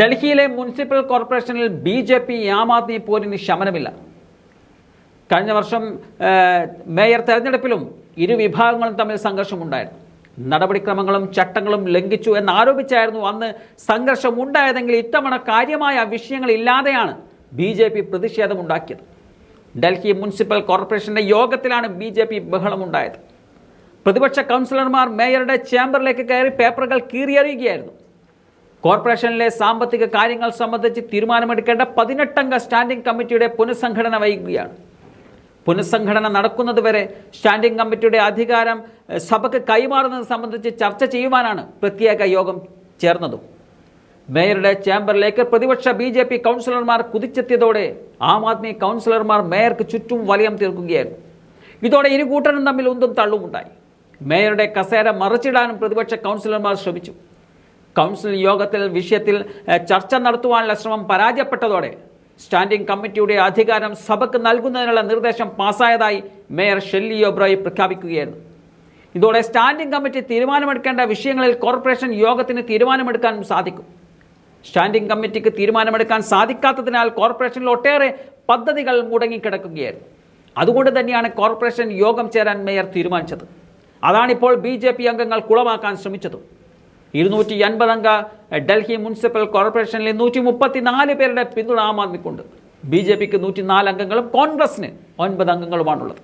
ഡൽഹിയിലെ മുനിസിപ്പൽ കോർപ്പറേഷനിൽ B J P Aam Aadmi പോരിന് ശമനമില്ല. കഴിഞ്ഞ വർഷം മേയർ തെരഞ്ഞെടുപ്പിലും ഇരു വിഭാഗങ്ങളും തമ്മിൽ സംഘർഷമുണ്ടായിരുന്നു. നടപടിക്രമങ്ങളും ചട്ടങ്ങളും ലംഘിച്ചു എന്നാരോപിച്ചായിരുന്നു അന്ന് സംഘർഷം ഉണ്ടായതെങ്കിൽ ഇത്തവണ കാര്യമായ വിഷയങ്ങൾ ഇല്ലാതെയാണ് ബി ജെ പി പ്രതിഷേധമുണ്ടാക്കിയത്. ഡൽഹി മുനിസിപ്പൽ കോർപ്പറേഷന്റെ യോഗത്തിലാണ് ബി ജെ പി ബഹളമുണ്ടായത്. പ്രതിപക്ഷ കൗൺസിലർമാർ മേയറുടെ ചേംബറിലേക്ക് കയറി പേപ്പറുകൾ കീറിയെറിയുകയായിരുന്നു. കോർപ്പറേഷനിലെ സാമ്പത്തിക കാര്യങ്ങൾ സംബന്ധിച്ച് തീരുമാനമെടുക്കേണ്ട പതിനെട്ടംഗ സ്റ്റാൻഡിംഗ് കമ്മിറ്റിയുടെ പുനഃസംഘടന വൈകുകയാണ്. പുനഃസംഘടന നടക്കുന്നതുവരെ സ്റ്റാൻഡിംഗ് കമ്മിറ്റിയുടെ അധികാരം സഭയ്ക്ക് കൈമാറുന്നത് സംബന്ധിച്ച് ചർച്ച ചെയ്യുവാനാണ് പ്രത്യേക യോഗം ചേർന്നതും. മേയറുടെ ചേംബറിലേക്ക് പ്രതിപക്ഷ ബി ജെ പി കൗൺസിലർമാർ കുതിച്ചെത്തിയതോടെ ആം ആദ്മി കൗൺസിലർമാർ മേയർക്ക് ചുറ്റും വലയം തീർക്കുകയായിരുന്നു. ഇതോടെ ഇരു കൂട്ടരും തമ്മിൽ ഉന്തും തള്ളുമുണ്ടായി. മേയറുടെ കസേര മറിച്ചിടാനും പ്രതിപക്ഷ കൗൺസിലർമാർ ശ്രമിച്ചു. കൗൺസിൽ യോഗത്തിൽ വിഷയത്തിൽ ചർച്ച നടത്തുവാനുള്ള ശ്രമം പരാജയപ്പെട്ടതോടെ സ്റ്റാൻഡിംഗ് കമ്മിറ്റിയുടെ അധികാരം സഭയ്ക്ക് നൽകുന്നതിനുള്ള നിർദ്ദേശം പാസായതായി മേയർ ഷെല്ലി ഒബ്രോയ് പ്രഖ്യാപിക്കുകയായിരുന്നു. ഇതോടെ സ്റ്റാൻഡിംഗ് കമ്മിറ്റി തീരുമാനമെടുക്കേണ്ട വിഷയങ്ങളിൽ കോർപ്പറേഷൻ യോഗത്തിന് തീരുമാനമെടുക്കാൻ സാധിക്കും. സ്റ്റാൻഡിംഗ് കമ്മിറ്റിക്ക് തീരുമാനമെടുക്കാൻ സാധിക്കാത്തതിനാൽ കോർപ്പറേഷനിൽ ഒട്ടേറെ പദ്ധതികൾ മുടങ്ങിക്കിടക്കുകയായിരുന്നു. അതുകൊണ്ട് തന്നെയാണ് കോർപ്പറേഷൻ യോഗം ചേരാൻ മേയർ തീരുമാനിച്ചത്. അതാണിപ്പോൾ ബി ജെ പി അംഗങ്ങൾ കുളമാക്കാൻ ശ്രമിച്ചതും. ഇരുന്നൂറ്റി അൻപതംഗ ഡൽഹി മുനിസിപ്പൽ കോർപ്പറേഷനിലെ നൂറ്റി മുപ്പത്തിനാല് പേരുടെ പിന്തുണ ആം ആദ്മിക്കുണ്ട്. ബി ജെ പിക്ക് നൂറ്റി നാല് അംഗങ്ങളും കോൺഗ്രസിന് ഒൻപത് അംഗങ്ങളുമാണുള്ളത്.